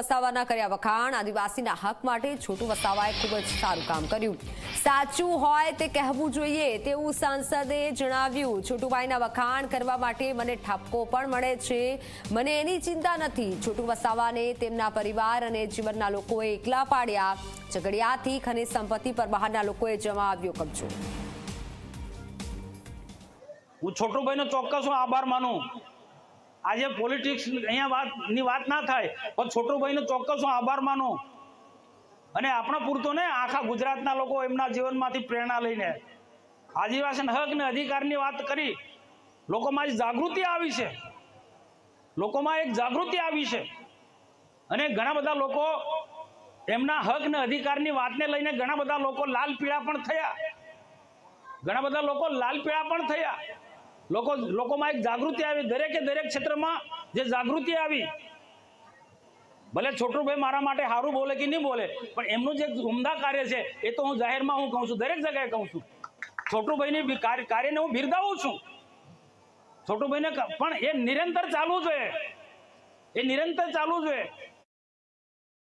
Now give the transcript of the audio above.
વસાવાના કર્યા વખાણ. આદિવાસીના હક માટે છોટુ વસાવાએ ખૂબ જ સારું કામ કર્યું. સાચું હોય તે કહેવું જોઈએ તેવું સાંસદે જણાવ્યું. છોટુભાઈના વખાણ કરવા માટે મને ઠપકો પણ મળે છે. મને એની ચિંતા નથી. છોટુ વસાવાને તેમના પરિવાર અને જીવનના લોકોએ એકલા પાડ્યા. ઝઘડિયાથી ખનિજ સંપત્તિ પર બહારના લોકોએ જમાવ્યો કબજો. હું છોટુભાઈનો ચોક્કસ હું આભાર માનું. આજે પોલિટિક્સ અહીંયા વાતની વાત ના થાય, પણ છોટુભાઈનો ચોક્કસ હું આભાર માનો. અને આપણા પૂરતો ને આખા ગુજરાતના લોકો એમના જીવનમાંથી પ્રેરણા લઈને. આદિવાસી હક ને અધિકારની વાત કરી. લોકોમાં જાગૃતિ આવી છે. લોકોમાં એક જાગૃતિ આવી છે. અને ઘણા બધા લોકો એમના હક ને અધિકારની વાતને લઈને ઘણા બધા લોકો લાલ પીળા પણ થયા. ઘણા બધા લોકો લાલ પીળા પણ થયા. લોકો લોકોમાં એક જાગૃતિ આવી, દરેકે દરેક ક્ષેત્રમાં જે જાગૃતિ આવી, ભલે છોટુભાઈ મારા માટે સારું બોલે કે નહીં બોલે, પણ એમનું જે ઉમદા કાર્ય છે, એ તો હું જાહેરમાં હું કહું છું, દરેક જગ્યાએ કહું છું. છોટુભાઈની કાર્યને હું બિરદાવું છું. છોટુભાઈને પણ એ નિરંતર ચાલવું જોઈએ. એ નિરંતર ચાલવું જોઈએ.